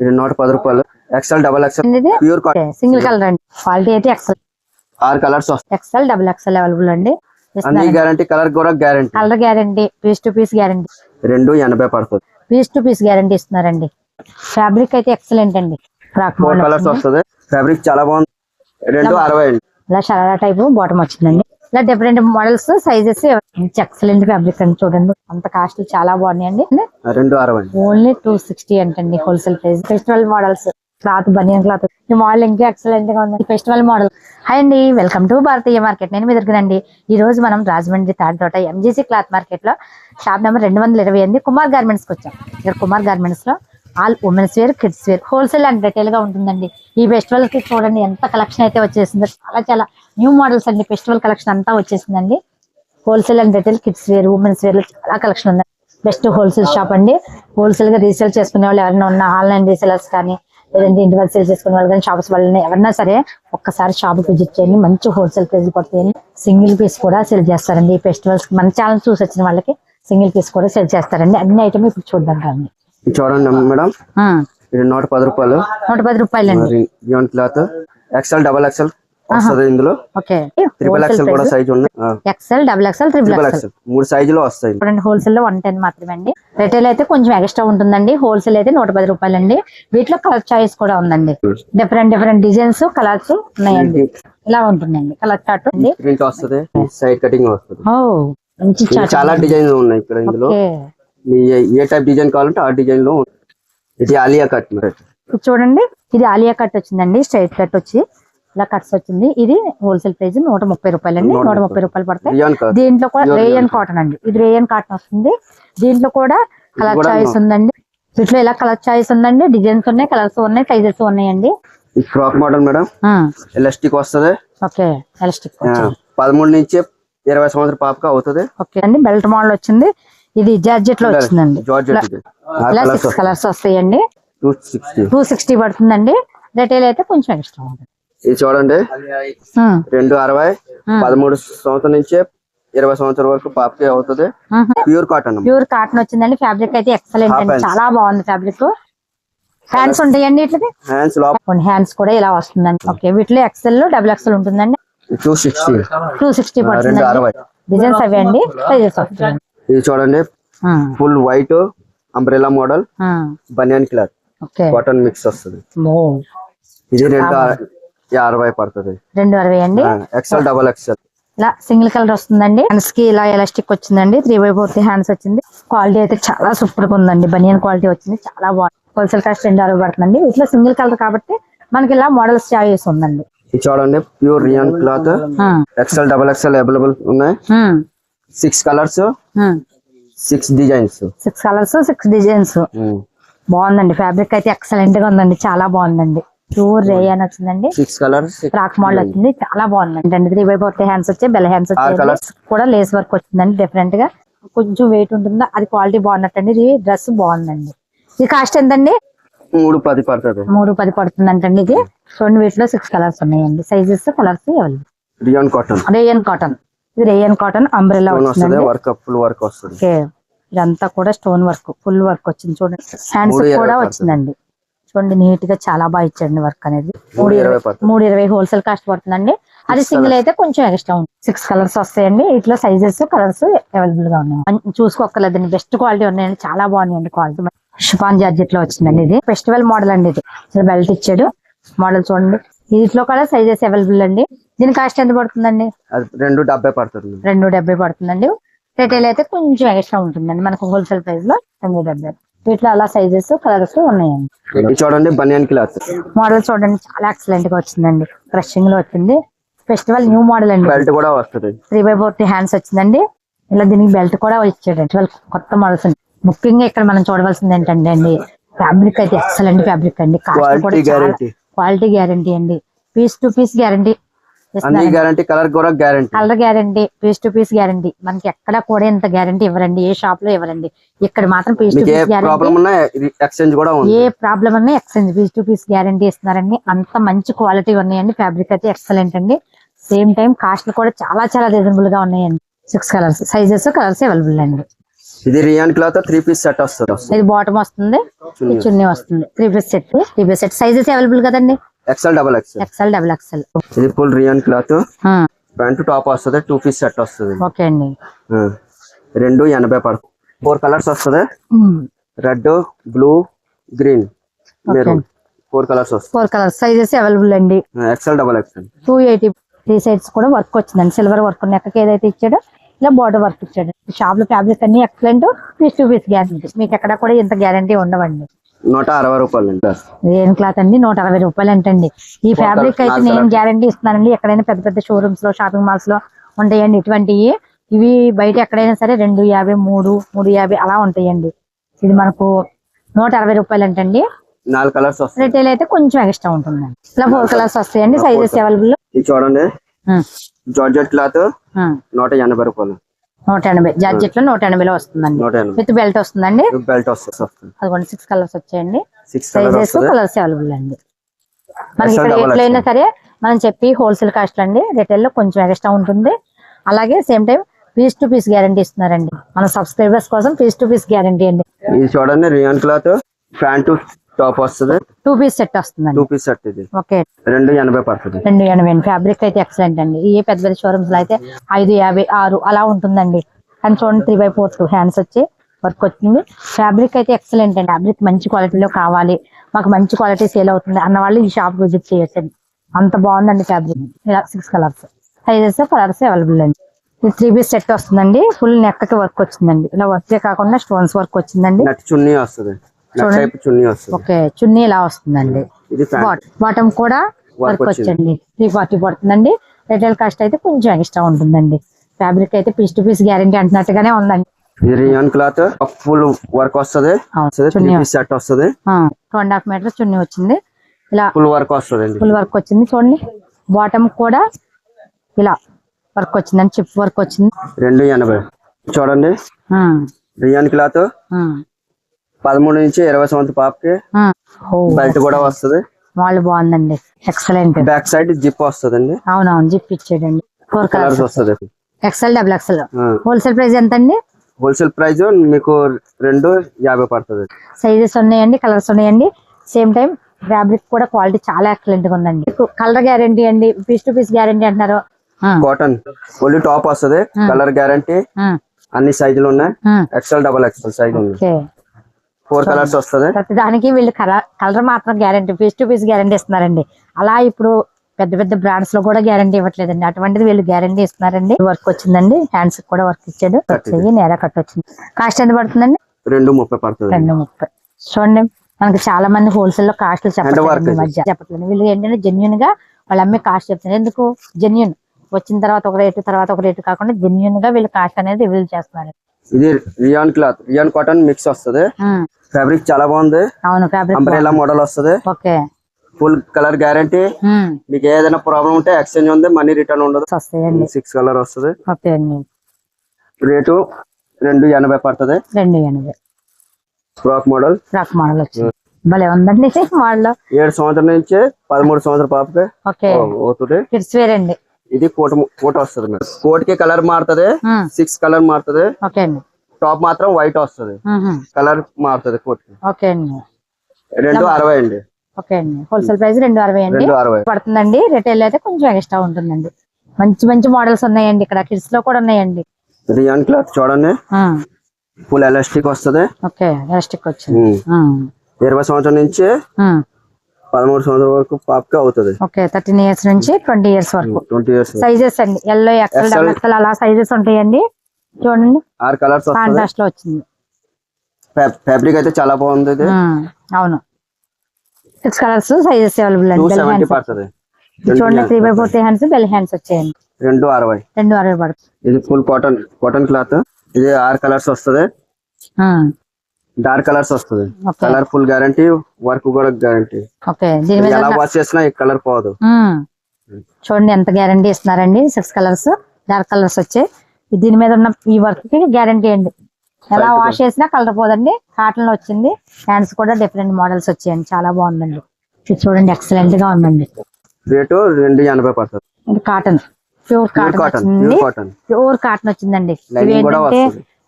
ఇది నూట పది రూపాయలు. XL double XL pure single colour అండి. క్వాలిటీ అయితే ఎక్సెల్ ఆరు colours XL double XL available అండి. అన్ని గ్యారంటీ కలర్ కూడా guarantee colour guarantee piece to piece guarantee రెండు ఎనభై పడుతుంది. పీస్ టు పీస్ గ్యారంటీ ఇస్తున్నారండి. ఫ్యాబ్రిక్ అయితే ఎక్సలెంట్ అండి ఫ్రాక్ కలర్స్ వస్తుంది. ఫ్యాబ్రిక్ చాలా బాగుంది. రెండు అరవై అండి. ఇలా షరారా టైప్ బాటమ్ వచ్చిందండి. ఇలా different models sizes excellent fabric అండి చూడండి. అంత కాస్ట్ చాలా బాగున్నాయండి. ఓన్లీ టూ సిక్స్టీ అంటండి wholesale price festival models cloth banian cloth ఈ మోడల్ ఇంకా ఎక్సలెంట్గా ఉంది. ఫెస్టివల్ మోడల్ హాయ్ అండి వెల్కమ్ టు భారతీయ మార్కెట్ నేను మీ దగ్గరండి ఈ రోజు మనం Rajahmundry Tadithota MGC cloth మార్కెట్లో షాప్ నెంబర్ రెండు వందల ఇరవై ఎనిమిది కుమార్ గార్మెంట్స్కి వచ్చాం. ఇక్కడ Kumar గార్మెంట్స్లో all women's wear kids wear wholesale and రిటైల్గా ఉంటుందండి. ఈ ఫెస్టివల్కి చూడండి ఎంత కలెక్షన్ అయితే వచ్చేసిందో చాలా చాలా న్యూ మోడల్స్ అండి. ఫెస్టివల్ కలెక్షన్ అంతా వచ్చేసిందండి. Wholesale and retail kids wear women's wear చాలా కలెక్షన్ ఉంది బెస్ట్ హోల్సేల్ షాప్ అండి. హోల్సేల్గా రీసేల్ చేసుకునే వాళ్ళు ఎవరైనా ఉన్న ఆన్లైన్ రీసేలర్స్ కానీ లేదంటే ఇంటి వాళ్ళు సేల్ చేసుకునే వాళ్ళు కానీ షాప్స్ వాళ్ళని ఎవరైనా సరే ఒక్కసారి షాప్ విజిట్ చేయండి. మంచి హోల్సేల్ ప్రైస్ పడుతుంది సింగిల్ పీస్ కూడా సేల్ చేస్తారండి. ఈ ఫెస్టివల్స్ మన ఛానల్ చూసి వచ్చిన వాళ్ళకి సింగిల్ పీస్ కూడా సేల్ చేస్తారండి. అన్ని ఐటమ్ ఇప్పుడు చూద్దాం రండి. చూడండి మేడం. ఇది నూట పది రూపాయలు. నూట పది రూపాయలండి. Beyond cloth XL double XL వస్తుంది ఇందులో. ఓకే. ట్రిపుల్ ఎక్సెల్ కూడా సైజ్ ఉన్నాయి. XL double XL triple triple XL XL మూడు సైజులో వస్తాయి. చూడండి హోల్సేల్లో వన్ టెన్ మాత్రమే అండి. రిటైల్ అయితే కొంచెం ఎక్స్ట్రా ఉంటుందండి. హోల్సేల్ అయితే నూట పది రూపాయలండి. వీటిలో కలర్ చాయిస్ కూడా ఉందండి. డిఫరెంట్ డిఫరెంట్ డిజైన్స్ కలర్స్ ఉన్నాయండి. ఇలా ఉంటుందండి. కలర్ చార్ట్ ఉంది. వస్తుంది. సైడ్ కటింగ్ వస్తుంది. మంచి చాలా డిజైన్ ఉన్నాయి ఇక్కడ ఇందులో. మీ ఏ- టైప్ డిజైన్ కావాలంటే ఆ డిజైన్లో. ఇది ఆలియా కట్. ఇది చూడండి ఇది ఆలియా కట్ వచ్చిందండి స్ట్రైట్ కట్ వచ్చి ఇలా కట్స్ వచ్చింది. ఇది హోల్సేల్ ప్రైస్ నూట ముప్పై రూపాయలండి నూట నూట ముప్పై. రూపాయలు పడతాయి. దీంట్లో కూడా రేయన్. కాటన్ అండి. ఇది రేయన్ కాటన్ వస్తుంది. దీంట్లో కూడా కలర్ చాయిస్ ఉందండి. వీటిలో ఇలా కలర్ చాయిస్ ఉందండి. డిజైన్స్ ఉన్నాయి కలర్స్ ఉన్నాయి సైజెస్ ఉన్నాయండి. ఫ్రాక్ మోడల్ మేడం ఎలాస్టిక్ వస్తుంది. ఓకే ఎలాస్టిక్ పదమూడు నుంచి ఇరవై సంవత్సరాల పాపకి అవుతుంది. ఓకే అండి బెల్ట్ మోడల్ వచ్చింది. ఇది జార్జెట్లో వచ్చిందండి ఇలా సిక్స్ కలర్స్ వస్తాయండి. Two sixty. పడుతుందండి. రిటైల్ అయితే కొంచెం ఎక్స్ట్రా ఉంటుంది. ఇది చూడండి. రెండు అరవై పదమూడు సంవత్సరం నుంచి ఇరవై సంవత్సరం వరకు పాపకి అవుతుంది. ప్యూర్ కాటన్ ప్యూర్ కాటన్ వచ్చిందండి. ఫ్యాబ్రిక్ అయితే ఎక్సలెంట్ అండి. చాలా బాగుంది ఫ్యాబ్రిక్ హ్యాండ్స్ ఉంటాయండి ఇట్లది హ్యాండ్స్ హ్యాండ్స్ కూడా ఇలా వస్తుందండి. ఓకే వీటిలో ఎక్సెల్ డబుల్ ఎక్సెల్ ఉంటుందండి. Two sixty. టూ సిక్స్టీ పడుతుంది డిజైన్స్ అవి అండి. సైజెస్ వస్తాయండి. ఇది చూడండి. Full white umbrella model banian cloth cotton mix వస్తుంది. ఇది రెండు అరవై పడుతుంది. రెండు అరవై అండి? ఎక్సెల్ డబల్ ఎక్సెల్ ఇలా సింగిల్ కలర్ వస్తుందండి. హ్యాండ్స్కి ఇలా ఎలాస్టిక్ వచ్చిందండి. త్రీ బై ఫోర్త్ హ్యాండ్స్ వచ్చింది. క్వాలిటీ అయితే చాలా సూపర్గా ఉందండి. బనియన్ క్వాలిటీ వచ్చింది. చాలా బాగుంది. హోల్సేల్ కాస్ట్ రెండు అరవై పడుతుందండి. వీటిలో సింగిల్ కలర్ కాబట్టి మనకి ఇలా మోడల్స్ చాయిస్ ఉందండి. ఇది చూడండి. Pure rayon cloth XL double XL available ఉన్నాయి. Six colours six designs six colours six designs బాగుందండి. ఫ్యాబ్రిక్ అయితే ఎక్సలెంట్గా ఉందండి. చాలా బాగుందండి. ప్యూర్ రేయన్ వచ్చిందండి. సిక్స్ కలర్స్ ఫ్రాక్ మోడల్ వచ్చింది. చాలా బాగుందండి. అండి. త్రీ బై ఫోర్త్ హ్యాండ్స్ వచ్చాయి బెల్ హ్యాండ్స్ వచ్చాయి. కూడా లేస్ వర్క్ వచ్చిందండి. డిఫరెంట్గా. కొంచెం వెయిట్ ఉంటుందా? అది క్వాలిటీ బాగున్నట్టండి. ఇది డ్రెస్ బాగుందండి. ఇది కాస్ట్ ఎంతండి? మూడు పది పడుతుంది. మూడు పది పడుతుందంటండి ఇది. రెండు వీటిలో సిక్స్ కలర్స్ ఉన్నాయండి. Sizes colours rayon cotton rayon cotton ఇది రేయన్ కాటన్ అంబ్రెల్లా వస్తుంది వర్క్ ఫుల్ వర్క్ వస్తుంది. ఇదంతా కూడా స్టోన్ వర్క్ ఫుల్ వర్క్ వచ్చింది చూడండి. హ్యాండ్స్ కూడా. వచ్చిందండి. చూడండి నీట్గా చాలా బాగా ఇచ్చాడండి వర్క్ అనేది. మూడు ఇరవై. మూడు ఇరవై హోల్సేల్ కాస్ట్ పడుతుందండి. అది సింగిల్ అయితే కొంచెం ఎక్స్ట్రా ఉంది. సిక్స్ కలర్స్ వస్తాయండి. ఇట్లా సైజెస్ కలర్స్ అవైలబుల్గా ఉన్నాయి. చూసుకోక్కర్లేదండి. బెస్ట్ క్వాలిటీ ఉన్నాయండి. చాలా బాగున్నాయండి క్వాలిటీ షిఫాన్ జార్జెట్లో వచ్చిందండి ఇది. ఫెస్టివల్ మోడల్ అండి ఇది. బెల్ట్ ఇచ్చాడు. మోడల్ చూడండి. వీటిలో కూడా సైజెస్ అవైలబుల్ అండి. దీని కాస్ట్ ఎంత పడుతుందండి? రెండు డెబ్బై పడుతుంది. రెండు డెబ్బై పడుతుందండి. రిటైల్ అయితే కొంచెం ఎక్స్ట్రా ఉంటుందండి. మనకు హోల్సేల్ ప్రైస్లో రెండు డెబ్బై. వీటిలో అలా సైజెస్ కలర్స్ ఉన్నాయండి. చూడండి బనియన్ క్లాత్ మోడల్ చూడండి చాలా ఎక్సలెంట్గా వచ్చిందండి. క్రషింగ్లో వచ్చింది. ఫెస్టివల్ న్యూ మోడల్ అండి. బెల్ట్ కూడా వస్తుంది. త్రీ బై ఫోర్టీ హ్యాండ్స్ వచ్చిందండి. ఇలా దీనికి బెల్ట్ కూడా ఫెస్టివల్ కొత్త మోడల్స్ ముఖ్యంగా ఇక్కడ మనం చూడవలసింది ఏంటంటే అండి ఫ్యాబ్రిక్ అయితే ఎక్సలెంట్ ఫ్యాబ్రిక్ అండి. కాస్ట్ కూడా క్వాలిటీ గ్యారంటీ అండి. Piece to piece guarantee guarantee colour కూడా guarantee. Colour guarantee piece to piece guarantee. మనకి ఎక్కడ కూడా ఇంత గ్యారంటీ ఇవ్వరండి. ఏ షాప్లో ఇవ్వరండి. ఇక్కడ మాత్రం పీస్ టు పీస్ గ్యారంటీ కూడా ఏ ప్రాబ్లం అన్నా exchange piece to piece guarantee ఇస్తున్నారండి. అంత మంచి క్వాలిటీ ఉన్నాయండి. ఫ్యాబ్రిక్ అయితే ఎక్సలెంట్ అండి. సేమ్ టైం కాస్ట్ కూడా చాలా చాలా రీజనబుల్గా ఉన్నాయండి. Six colours sizes colours available అండి. ఇది rayon cloth three piece set వస్తుంది. ఇది బాటమ్ వస్తుంది చున్నీ వస్తుంది. Three piece set three piece set sizes available కదండి? XL double XL XL double XL ఇది full rayon cloth pant top వస్తుంది టూ పీస్ సెట్ వస్తుంది. ఓకే అండి. రెండు ఎనభై పడుతుంది ఫోర్ కలర్స్ వస్తుంది. Red blue green maroon four colours వస్తుంది. ఫోర్ కలర్స్ సైజెస్ అవైలబుల్ అండి. XL double XL two eighty three sides కూడా వర్క్ వచ్చిందండి. సిల్వర్ వర్క్ నెక్కకి ఏదైతే ఇచ్చాడో ఇలా బార్డర్ వర్క్ ఇచ్చాడు. షాప్లో ఫ్యాబ్రిక్ అన్ని excellent piece to piece guarantee మీకు ఎక్కడ కూడా ఇంత గ్యారంటీ ఉండవండి. నూట అరవై రూపాయలు ఏం క్లాత్ అండి? నూట అరవై రూపాయలు అంటండి. ఈ ఫ్యాబ్రిక్ అయితే నేను. గ్యారంటీ ఇస్తున్నానండి. ఎక్కడైనా పెద్ద పెద్ద షోరూమ్స్లో షాపింగ్ మాల్స్లో ఉంటాయండి ఇటువంటివి. ఇవి బయట ఎక్కడైనా సరే రెండు యాభై మూడు మూడు యాభై అలా ఉంటాయండి. ఇది మనకు నూట అరవై రూపాయలు అంటండి. నాలుగు కలర్స్ రిటైల్ అయితే కొంచెం ఎక్స్ట్రా ఉంటుందండి. ఇలా ఫోర్ కలర్స్ వస్తాయండి. సైజెస్ అవైలబుల్ చూడండి. జార్జెట్ క్లాత్ నూట ఎనభై రూపాయలు. నూట ఎనభై. జార్జెట్లో నూట ఎనభైలో వస్తుందండి. విత్ బెల్ట్ వస్తుందండి? బెల్ట్ వస్తుంది అదిగోండి సిక్స్ కలర్స్ వచ్చాయండి. సైజెస్ కలర్స్ అవైలబుల్ అండి. మనకి ఇక్కడ ఎట్లయినా సరే మనం చెప్పి హోల్సేల్ కాస్ట్ అండి రిటైల్లో కొంచెం ఎక్స్ట్రా ఉంటుంది. అలాగే same time piece to piece guarantee ఇస్తున్నారండి. మన సబ్స్క్రైబర్స్ కోసం పీస్ టు పీస్ గ్యారంటీ అండి. ఇది చూడండి రియాన్ క్లాత్ ప్యాంట్ టాప్ వస్తుంది. టూ పీస్ సెట్ వస్తుందండి. టూ పీస్ సెట్ ఇది. ఓకే రెండు ఎనభై పడుతుంది. రెండు ఎనభై ఫ్యాబ్రిక్ అయితే ఎక్సలెంట్ అండి. ఏ పెద్ద పెద్ద షోరూమ్స్లో అయితే ఐదు యాభై ఆరు అలా ఉంటుందండి. కానీ చూడండి three by four two hands వచ్చి వర్క్ వచ్చింది. ఫ్యాబ్రిక్ అయితే ఎక్సలెంట్ అండి. ఫ్యాబ్రిక్ మంచి క్వాలిటీలో కావాలి. మాకు మంచి క్వాలిటీ సేల్ అవుతుంది అన్న వాళ్ళు ఈ షాప్ విజిట్ చేయొచ్చండి. అంత బాగుందండి ఫ్యాబ్రిక్ ఇలా six colours sizes colours available అండి. ఇది త్రీ పీస్ సెట్ వస్తుందండి. ఫుల్ నెక్కి వర్క్ వచ్చిందండి. ఇలా వర్క్ కాకుండా స్టోన్స్ వర్క్ వచ్చిందండి. చున్నీ వస్తుంది. ఓకే చున్నీ ఇలా వస్తుందండి. బాటమ్ కూడా వర్క్. వచ్చండి త్రీ ఫార్టీ పడుతుందండి. రిటైల్ కాస్ట్ అయితే కొంచెం ఎక్స్ట్రా ఉంటుందండి. ఫ్యాబ్రిక్ అయితే పీస్ టు పీస్ గ్యారంటీ అంటున్నట్టుగానే ఉందండి. రియాన్ క్లాత్ ఫుల్ వర్క్ వస్తుంది. సెట్ వస్తుంది. Two and half metre chunni వచ్చింది. ఇలా ఫుల్ వర్క్ వస్తుంది ఫుల్ వర్క్ వచ్చింది చూడండి. బాటమ్ కూడా ఇలా వర్క్ వచ్చిందండి చిప్ వర్క్ వచ్చింది. రెండు ఎనభై. చూడండి. రియాన్ క్లాత్ పదమూడు నుంచి ఇరవై సంవత్సరం పాపకి బెల్ట్ కూడా వస్తుంది. వాళ్ళు బాగుందండి. ఎక్సలెంట్ బ్యాక్ సైడ్ జిప్ వస్తుంది అండి అవునవును జిప్ ఇచ్చాడండి. ఫోర్ కలర్స్ వస్తుంది. XL double XL wholesale price ఎంత అండి హోల్సేల్ ప్రైస్ మీకు రెండు యాభై పడుతుంది. సైజెస్ ఉన్నాయండి కలర్స్ ఉన్నాయండి. సేమ్ టైం ఫ్యాబ్రిక్ కూడా క్వాలిటీ చాలా ఎక్సలెంట్గా ఉందండి కలర్ గ్యారంటీ అండి పీస్ టు పీస్ గ్యారంటీ అంటున్నారు. ఆ, కాటన్ ఓన్లీ టాప్ వస్తుంది. కలర్ గ్యారంటీ అన్ని సైజులు ఉన్నాయి. ఎక్సెల్ డబల్ ఎక్సెల్ సైజ్ ఉంది. ఫోర్ కలర్స్ వస్తుంది. ప్రతి దానికి వీళ్ళు కలర్ కలర్ మాత్రం guarantee piece to piece guarantee ఇస్తున్నారండి. అలా ఇప్పుడు పెద్ద పెద్ద బ్రాండ్స్లో కూడా గ్యారంటీ ఇవ్వట్లేదండి. అటువంటిది వీళ్ళు గ్యారంటీ ఇస్తున్నారండి. వర్క్ వచ్చిందండి. హ్యాండ్స్ కూడా వర్క్ ఇచ్చాడు. నేర కట్ వచ్చింది. కాస్ట్ ఎంత పడుతుందండి? రెండు ముప్పై పడుతుంది. రెండు ముప్పై. చూడండి మనకి చాలా మంది హోల్సేల్లో కాస్ట్లు చెప్పట్లేదు. మధ్య. చెప్పట్లేదు. వీళ్ళు ఏంటంటే జెన్యున్గా వాళ్ళు అమ్మే కాస్ట్ చెప్తున్నారు. ఎందుకు? జెన్యున్ వచ్చిన తర్వాత ఒక రేటు తర్వాత ఒక రేటు కాకుండా జెన్యున్గా వీళ్ళు కాస్ట్ అనేది రివీల్ చేస్తున్నారు. ఇది rayon cloth rayon cotton mix వస్తుంది. ఫ్యాబ్రిక్ చాలా బాగుంది. అవును ఫ్యాబ్రిక్ అంబ్రెలా మోడల్ వస్తుంది. ఓకే. ఫుల్ కలర్ గ్యారంటీ మీకు ఏదైనా ప్రాబ్లం ఉంటే ఎక్స్చేంజ్ ఉంది మనీ రిటర్న్ ఉండదు. సిక్స్ కలర్ వస్తుంది. రేటు రెండు ఎనభై పడుతుంది. రెండు ఎనభై. ఫ్రాక్ మోడల్ ఫ్రాక్ మోడల్ వచ్చింది. భలే ఉందండి మోడల్ ఏడు సంవత్సరం నుంచి పదమూడు సంవత్సరం పాపకి ఓకే. కిడ్స్ వేర్ అండి. ఇది కోట్ కోట్ వస్తుంది మేడం. కోట్కి కలర్ మారుతుంది సిక్స్ కలర్ మారుతుంది. టాప్ మాత్రం వైట్ వస్తుంది. కలర్ మారుతుంది కోట్కి రెండు అరవై అండి. ఓకే అండి. హోల్సేల్ ప్రైస్ రెండు అరవై అండి. పడుతుందండి. రిటైల్ అయితే కొంచెం ఎక్స్ట్రా ఉంటుందండి. మంచి మంచి మోడల్స్ ఉన్నాయండి ఇక్కడ. కిడ్స్లో కూడా ఉన్నాయండి. రియాన్ క్లాత్ చూడండి. ఫుల్ ఎలాస్టిక్ వస్తుంది. ఓకే ఎలాస్టిక్ వచ్చింది. ఇరవై సంవత్సరం నుంచి పదమూడు సంవత్సరం వరకు పాపకి అవుతుంది. ఓకే థర్టీన్ ఇయర్స్ నుంచి ట్వంటీ ఇయర్స్ వరకు. ట్వంటీ ఇయర్స్ సైజెస్ అండి. ఎల్లో ఎక్సెల్ అలా సైజెస్ ఉంటాయండి. చూడండి. ఆరు కలర్స్ కాంట్రాస్ట్లో వచ్చింది. ఫ్యాబ్రిక్ అయితే చాలా బాగుంది ఇది. ఆ, అవును. సిక్స్ కలర్స్ సైజెస్ అవైలబుల్ అండి. చూడండి three by forty hands bell hands వచ్చాయండి. రెండు అరవై. రెండు అరవై పడుతుంది. ఇది ఫుల్ కాటన్ కాటన్ క్లాత్ ఇది ఆరు కలర్స్ వస్తుంది. ఆ, డార్క్ కలర్స్ వస్తుంది. కలర్ ఫుల్ గ్యారంటీ వర్క్ కూడా గ్యారంటీ ఓకే దీని మీద ఎలా వాష్ చేసినా కలర్ పోదు. ఉమ్. చూడండి ఎంత గ్యారంటీ ఇస్తున్నారండి. సిక్స్ కలర్స్ డార్క్ కలర్స్ వచ్చాయి. దీని మీద ఉన్న ఈ వర్క్కి గ్యారంటీ అండి. ఎలా. వాష్ చేసినా కలర్ పోదండి. కాటన్లో వచ్చింది. హ్యాండ్స్ కూడా డిఫరెంట్ మోడల్స్ వచ్చాయండి. చాలా బాగుందండి. చూడండి ఎక్సలెంట్గా ఉందండి. రేటు రెండు ఎనభై పడుతుంది. ఇది cotton pure cotton pure cotton వచ్చిందండి.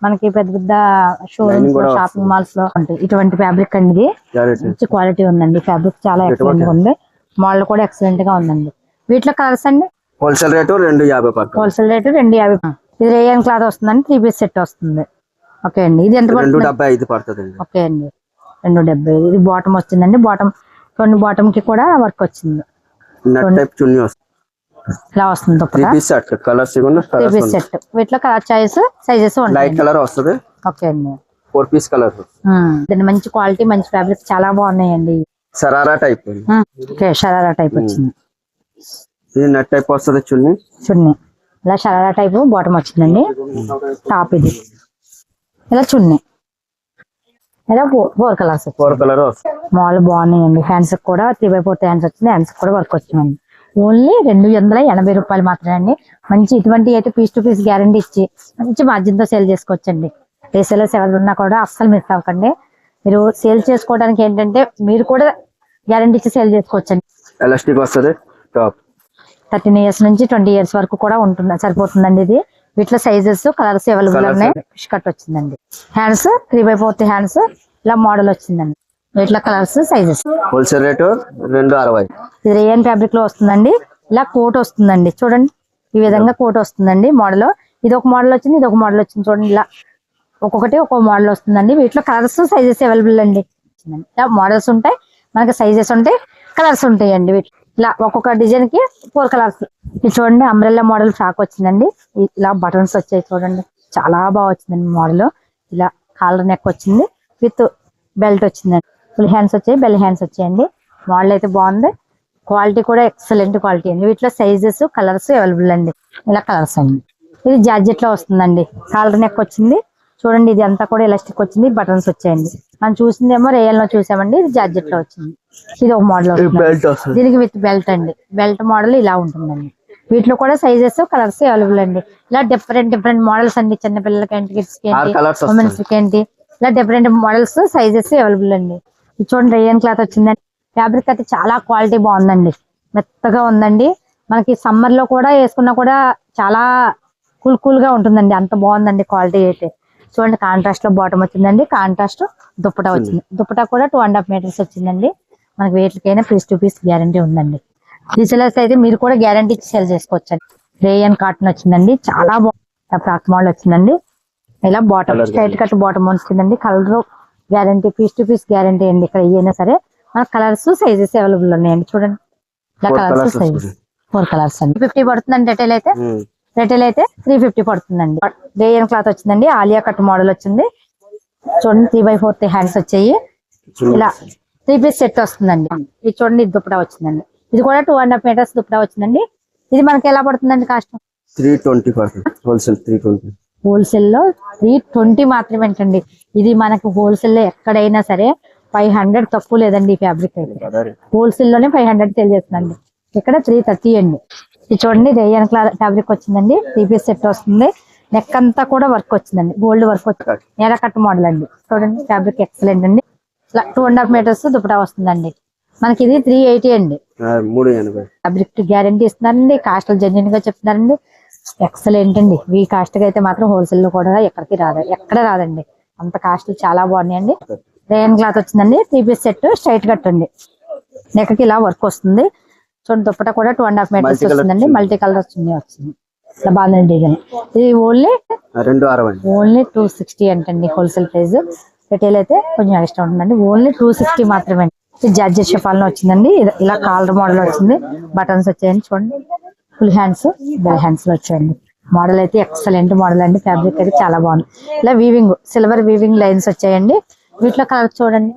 మనకి పెద్ద పెద్ద షోరూమ్స్ కూడా షాపింగ్ మాల్స్లో ఉంటాయి. ఇటువంటి ఫ్యాబ్రిక్ అండి. మంచి క్వాలిటీ ఉందండి. ఫ్యాబ్రిక్ చాలా ఎక్సలెంట్గా ఉంది. మోడల్ కూడా ఎక్సలెంట్గా ఉందండి. వీటిలో కలర్స్ అండి? హోల్సేల్ రేటు రెండు యాభై హోల్సేల్ రేట్ రెండు యాభై ఇది రేయన్ క్లాత్ వస్తుందండి. త్రీ పీస్ సెట్ వస్తుంది. ఓకే అండి. ఇది ఎంత రెండు పడుతుంది? ఓకే అండి. రెండు డెబ్బై. ఇది బాటమ్ వచ్చిందండి బాటమ్ కొన్ని బాటమ్కి కూడా వర్క్ వచ్చింది నెట్ టైప్ చున్నీ వస్తుంది ఇలా వస్తుంది three set colours three set. వీటిలో colour choice sizes light colour వస్తుంది. ఓకే అండి. Four piece colour. దీని మంచి క్వాలిటీ మంచి ఫ్యాబ్రిక్ చాలా బాగున్నాయండి. Sharara type. Okay sharara type వచ్చింది. ఇది నెట్ టైప్ వస్తుంది చున్నీ చున్నీ ఇలా షరారా టైప్ బాటమ్ వచ్చిందండి. టాప్ ఇది. ఇలా చున్నీ ఇలా ఫోర్ కలర్స్ ఫోర్ కలర్ వస్తుంది. మాల్ బాగున్నాయండి. హ్యాండ్స్ కూడా త్రీ బై ఫోర్త్ హ్యాండ్స్ వచ్చింది. హ్యాండ్స్ కూడా వర్క్ వచ్చిందండి. ఓన్లీ రెండు వందల ఎనభై రూపాయలు మాత్రమే అండి. మంచి ఇటువంటి అయితే పీస్ టు పీస్ గ్యారంటీ ఇచ్చి మంచి మార్జిన్తో సేల్ చేసుకోవచ్చండి. రీసేలర్స్ ఎవరు ఉన్నా కూడా అస్సలు మిస్ అవ్వకండి. మీరు సేల్ చేసుకోవడానికి ఏంటంటే మీరు కూడా గ్యారంటీ ఇచ్చి సేల్ చేసుకోవచ్చండి. ఎలాస్టిక్ వస్తుంది? టాప్ థర్టీన్ ఇయర్స్ నుంచి ట్వంటీ ఇయర్స్ వరకు కూడా ఉంటుంది సరిపోతుందండి ఇది. వీటిలో సైజెస్ కలర్స్ అవైలబుల్. ఉన్నాయి. ఫిష్ కట్ వచ్చిందండి. Hands three by fourth hands ఇలా మోడల్ వచ్చిందండి. వీటిలో కలర్స్ సైజెస్ హోల్సేల్ రేటు రెండు అరవై. ఇది రేయన్ ఫ్యాబ్రిక్లో వస్తుందండి. ఇలా కోట్ వస్తుందండి. చూడండి. ఈ విధంగా కోట్ వస్తుందండి మోడల్ ఇది ఒక మోడల్ వచ్చింది ఇది ఒక మోడల్ వచ్చింది. చూడండి ఇలా. ఒక్కొక్కటి ఒక్కొక్క మోడల్ వస్తుందండి. వీటిలో కలర్స్ సైజెస్ అవైలబుల్ అండి. ఇలా మోడల్స్ ఉంటాయి. మనకి సైజెస్ ఉంటాయి కలర్స్ ఉంటాయండి వీటి. ఇలా ఒక్కొక్క డిజైన్కి ఫోర్ కలర్స్ ఇది చూడండి అంబ్రెల్లా మోడల్ ఫ్రాక్ వచ్చిందండి. ఇలా బటన్స్ వచ్చాయి చూడండి. చాలా బాగా వచ్చిందండి మోడల్ ఇలా కాలర్ నెక్ వచ్చింది. విత్ బెల్ట్ వచ్చిందండి. ఫుల్ హ్యాండ్స్ వచ్చాయి బెల్ హ్యాండ్స్ వచ్చాయండి. మోడల్ అయితే బాగుంది. క్వాలిటీ కూడా ఎక్సలెంట్ క్వాలిటీ అండి. వీటిలో సైజెస్ కలర్స్ అవైలబుల్ అండి. ఇలా కలర్స్ అండి. ఇది జార్జెట్లో వస్తుందండి. కాలర్ నెక్ వచ్చింది. చూడండి ఇది అంతా కూడా ఎలాస్టిక్ వచ్చింది. బటన్స్ వచ్చాయండి. మనం చూసిందేమో రేయల్లో చూసామండి. ఇది జార్జెట్లో వచ్చింది. ఇది ఒక మోడల్ దీనికి విత్ బెల్ట్ అండి. బెల్ట్ మోడల్ ఇలా ఉంటుందండి. వీటిలో కూడా సైజెస్ కలర్స్ అవైలబుల్ అండి. ఇలా డిఫరెంట్ డిఫరెంట్ మోడల్స్ అండి. చిన్న పిల్లలకి ఏంటి కిడ్స్కి ఏంటి ఉమెన్స్కి ఏంటి. ఇలా డిఫరెంట్ మోడల్స్ సైజెస్ అవైలబుల్ అండి. చూడండి రేయన్ క్లాత్ వచ్చిందండి. ఫ్యాబ్రిక్ అయితే చాలా క్వాలిటీ బాగుందండి. మెత్తగా ఉందండి. మనకి సమ్మర్లో కూడా వేసుకున్నా కూడా చాలా కూల్ కూల్గా ఉంటుందండి. అంత బాగుందండి క్వాలిటీ అయితే. చూడండి కాంట్రాస్ట్లో బాటమ్ వచ్చిందండి. కాంట్రాస్ట్ దుప్పటా వచ్చింది. దుప్పటా కూడా టూ అండ్ హాఫ్ మీటర్స్ వచ్చిందండి. మనకి వేట్లకైనా పీస్ టు పీస్ గ్యారంటీ ఉందండి. రీసెలర్స్ అయితే మీరు కూడా గ్యారంటీ ఇచ్చి సేల్ చేసుకోవచ్చండి. రేయన్ కాటన్ వచ్చిందండి. చాలా బాగుంది. ఫ్రాక్ మోడల్ వచ్చిందండి. ఇలా bottom Colour straight cut bottom వచ్చిందండి. Colour guarantee piece to piece guarantee అండి ఇక్కడ ఏదైనా సరే. మన కలర్స్ సైజెస్ అవైలబుల్ ఉన్నాయండి చూడండి. ఇలా కలర్స్ సైజెస్. ఫోర్ కలర్స్ అండి. ఫిఫ్టీ పడుతుందండి రిటైల్ అయితే. రిటైల్ అయితే త్రీ ఫిఫ్టీ పడుతుందండి. రేయన్ క్లాత్ వచ్చిందండి. ఆలియా కట్ మోడల్ వచ్చింది. చూడండి త్రీ బై ఫోర్త్ హ్యాండ్స్ వచ్చాయి. ఇలా త్రీ పీస్ సెట్ వస్తుందండి. ఇది చూడండి ఇది దుప్పటా వచ్చిందండి. ఇది కూడా two and half metres dupatta వచ్చిందండి. ఇది మనకి ఎలా పడుతుందండి కాస్ట్? త్రీ ట్వంటీ పడుతుంది హోల్సేల్ త్రీ ట్వంటీ హోల్సేల్లో త్రీ ట్వంటీ మాత్రమేంటండి ఇది మనకి హోల్సేల్లో ఎక్కడైనా సరే ఫైవ్ హండ్రెడ్ తక్కువ లేదండి ఈ ఫ్యాబ్రిక్ అయితే. హోల్సేల్లోనే ఫైవ్ హండ్రెడ్ సేల్ చేస్తుందండి ఇక్కడ త్రీ థర్టీ అండి. ఇది చూడండి రేయన్ క్లాత్ ఫ్యాబ్రిక్ వచ్చిందండి. త్రీ పీస్ సెట్ వస్తుంది. నెక్ అంతా కూడా వర్క్ వచ్చిందండి. గోల్డ్ వర్క్ వచ్చింది నేర కట్ మోడల్ అండి. చూడండి ఫ్యాబ్రిక్ ఎక్సలెంట్ అండి. Two and half metres dupatta వస్తుందండి. మనకి ఇది త్రీ ఎయిటీ అండి. ఫ్యాబ్రిక్ గ్యారంటీ ఇస్తున్నారండి. కాస్ట్ జెన్యున్గా చెప్తున్నారండి. ఎక్సలెంట్ అండి ఈ కాస్ట్ అయితే మాత్రం హోల్సేల్లో కూడా ఎక్కడికి రాదు. ఎక్కడ రాదండి. అంత కాస్ట్ చాలా బాగున్నాయండి. రేయన్ క్లాత్ వచ్చిందండి. Three piece set straight cut అండి. నెక్కి ఇలా వర్క్ వస్తుంది. చూడండి దుప్పట కూడా టూ అండ్ హాఫ్ మీటర్స్ వస్తుందండి. మల్టీ కలర్ వచ్చింది వచ్చింది ఇలా బాగుంది డిజైన్ ఇది ఓన్లీ రెండు ఓన్లీ టూ సిక్స్టీ అంటండి హోల్సేల్ ప్రైస్ రిటైల్ అయితే కొంచెం ఎక్స్ట్రా ఉంటుందండి. ఓన్లీ టూ సిక్స్టీ మాత్రమే ఇది షిఫాన్ వచ్చిందండి. ఇలా కాలర్ మోడల్ వచ్చింది. బటన్స్ వచ్చాయండి చూడండి. ఫుల్ హ్యాండ్స్ బెల్ హ్యాండ్స్లో వచ్చాయండి. మోడల్ అయితే ఎక్సలెంట్ మోడల్ అండి. ఫ్యాబ్రిక్ అయితే చాలా బాగుంది. ఇలా వీవింగ్ సిల్వర్ వీవింగ్ లైన్స్ వచ్చాయండి. వీటిలో కలర్స్ చూడండి.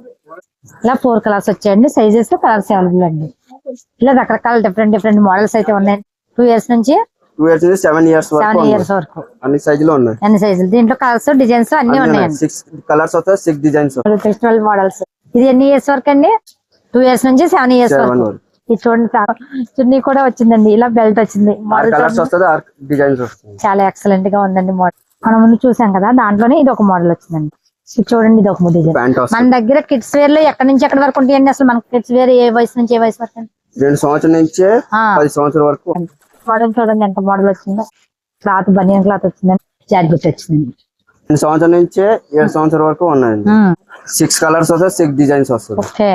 ఇలా ఫోర్ కలర్స్ వచ్చాయండి. సైజెస్ కలర్స్ అవైలబుల్ అండి. ఇలా రకరకాల డిఫరెంట్ డిఫరెంట్ మోడల్స్ అయితే ఉన్నాయి టూ ఇయర్స్ నుంచి సెవెన్ ఇయర్స్ వరకు ఉన్నాయి. అన్ని సైజులు దీంట్లో కలర్స్ డిజైన్స్ అన్ని ఉన్నాయండి. సిక్స్ కలర్స్ వస్తాయి సిక్స్ డిజైన్స్ ఫెస్టివల్ మోడల్స్ ఇది ఎన్ని ఇయర్స్ వరకు అండి? టూ ఇయర్స్ నుంచి సెవెన్ ఇయర్స్ వరకు. ఇది చూడండి చున్నీ కూడా వచ్చిందండి. ఇలా బెల్ట్ వచ్చింది. చాలా ఎక్సలెంట్గా ఉందండి మోడల్. మనం ముందు చూసాం కదా దాంట్లోనే ఇది ఒక మోడల్ వచ్చిందండి. చూడండి ఇది ఒక డిజైన్ మన దగ్గర కిడ్స్ వేర్లో ఎక్కడి నుంచి ఎక్కడి వరకు ఉంటాయండి అసలు మనకి? కిడ్స్ వేర్ ఏ వయసు నుంచి ఏ వయసు వరకు? రెండు సంవత్సరం నుంచే పది సంవత్సరం వరకు. మోడల్ చూడండి ఎంత మోడల్ వచ్చిందో. క్లాత్ బనియన్ క్లాత్ వచ్చిందండి. జాకెట్ వచ్చిందండి. రెండు సంవత్సరం నుంచే ఏడు సంవత్సరం వరకు ఉన్నాయండి. సిక్స్ కలర్స్ వస్తాయి సిక్స్ డిజైన్స్ వస్తుంది ఓకే.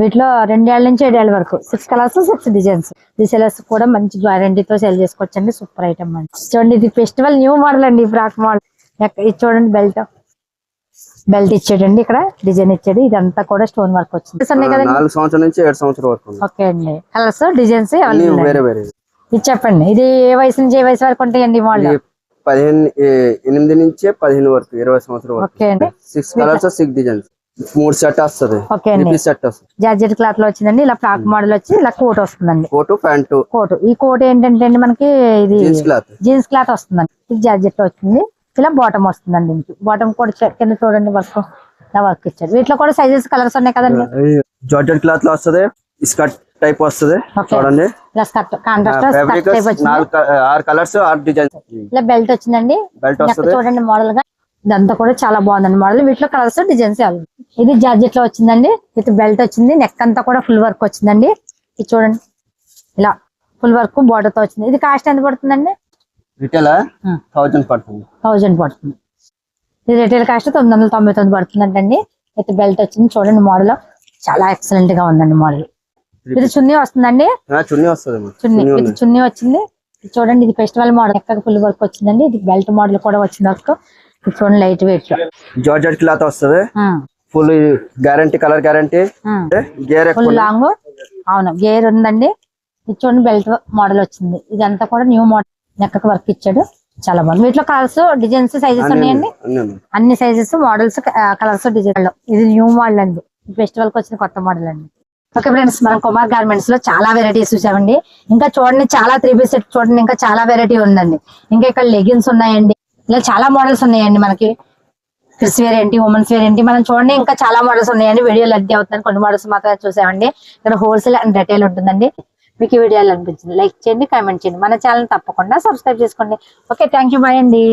వీటిలో రెండేళ్ళ నుంచి ఏడేళ్ళ వరకు. Six colours six designs resellers కూడా మంచి గ్యారంటీతో సేల్ చేసుకోవచ్చు అండి సూపర్ ఐటమ్ అండి. చూడండి ఇది ఫెస్టివల్ న్యూ మోడల్ అండి ఫ్రాక్ మోడల్ ఇది చూడండి బెల్ట్ బెల్ట్ ఇచ్చాడండి ఇక్కడ డిజైన్ ఇచ్చాడు ఇదంతా కూడా స్టోన్ వర్క్ వచ్చింది. ఉన్నాయి కదండి? నాలుగు సంవత్సరం నుంచి ఏడు సంవత్సరం వరకు ఓకే అండి. కలర్స్ డిజైన్స్ ఇది చెప్పండి ఇది ఏ వయసు నుంచి ఏ వయసు వరకు ఉంటాయండి మోడల్ పదిహేను ఎనిమిది నుంచే పదిహేను వరకు ఇరవై సంవత్సరం వరకు ఓకే అండి. సిక్స్ కలర్స్ సిక్స్ డిజైన్స్ మూడు సెట్ వస్తుంది. ఓకే అండి. సెట్ వస్తుంది. జార్జెట్ క్లాత్లో వచ్చిందండి ఇలా ఫ్రాక్ మోడల్ వచ్చి ఇలా కోట్ వస్తుందండి. కోటు ప్యాంటు కోట్ ఈ కోట్ ఏంటంటే అండి మనకి ఇది జీన్స్ క్లాత్ జీన్స్ క్లాత్ వస్తుందండి. ఇది జార్జెట్లో వచ్చింది. ఇలా బాటమ్ వస్తుందండి బాటమ్ కూడా కింద చూడండి వర్క్. ఇలా వర్క్ ఇచ్చారు. వీటిలో కూడా సైజెస్ కలర్స్ ఉన్నాయి కదండి. జార్జెట్ క్లాత్లో వస్తుంది. స్కర్ట్ టైప్ వస్తుంది. చూడండి. ఆరు కలర్స్ ఆరు డిజైన్స్ ఇలా బెల్ట్ వచ్చిందండి. బెల్ట్ చూడండి మోడల్గా. ఇదంతా కూడా చాలా బాగుందండి. మోడల్ వీటిలో కలర్స్ డిజైన్స్ ఇది జార్జెట్లో వచ్చిందండి. విత్ బెల్ట్ వచ్చింది. నెక్ అంతా కూడా ఫుల్ వర్క్ వచ్చిందండి. ఇది చూడండి. ఇలా ఫుల్ వర్క్ బార్డర్తో వచ్చింది. ఇది కాస్ట్ ఎంత పడుతుందండి? రిటైల్ థౌజండ్ పడుతుంది. థౌజండ్ పడుతుంది. ఇది రిటైల్ కాస్ట్ తొమ్మిది వందల తొంభై తొమ్మిది పడుతుందండి. విత్ బెల్ట్ వచ్చింది. చూడండి మోడల్. చాలా ఎక్సలెంట్గా ఉందండి మోడల్. ఇది చున్నీ వస్తుందండి? చున్నీ వస్తుంది. చున్నీ. ఇది చున్నీ వచ్చింది. చూడండి ఇది ఫెస్టివల్ మోడల్ ఎక్కడ ఫుల్ వర్క్ వచ్చిందండి. ఇది బెల్ట్ మోడల్ కూడా వచ్చింది వర్క్. చూడండి లైట్ వెయిట్లో జార్జెట్ క్లాత్ వస్తుంది. Full guarantee colour guarantee gear full long అవును గేర్ ఉందండి. చూడండి బెల్ట్ మోడల్ వచ్చింది. ఇదంతా కూడా న్యూ మోడల్ నెక్కకి వర్క్ ఇచ్చాడు. చాలా బాగుంది. వీటిలో కలర్స్ డిజైన్స్ సైజెస్ ఉన్నాయండి? అన్ని ఉన్నాయి. అన్ని సైజెస్ మోడల్స్ కలర్స్ డిజైన్ ఇది న్యూ మోడల్ అండి. ఫెస్టివల్కి వచ్చిన కొత్త మోడల్ అండి. ఓకే ఫ్రెండ్స్ మనం కుమార్ గార్మెంట్స్లో చాలా వెరైటీస్ చూసామండి. ఇంకా చూడండి చాలా త్రీ పీస్ సెట్ చూడండి ఇంకా చాలా వెరైటీ ఉందండి. ఇంకా ఇక్కడ లెగిన్స్ ఉన్నాయండి. ఇలా చాలా మోడల్స్ ఉన్నాయండి మనకి. కిడ్స్ వేర్ ఏంటి ఉమెన్స్ వేర్ ఏంటి మనం చూడండి ఇంకా చాలా మోడల్స్ ఉన్నాయండి. వీడియో లెంత్ అవుతుంది. కొన్ని మోడల్స్ మాత్రమే చూసామండి. ఇక్కడ హోల్సేల్ అండ్ రిటైల్ ఉంటుందండి. మీకు ఈ వీడియోలు అనిపించింది? లైక్ చేయండి కామెంట్ చేయండి. మన ఛానల్ తప్పకుండా సబ్స్క్రైబ్ చేసుకోండి. ఓకే థ్యాంక్ యూ బాయ్ అండి.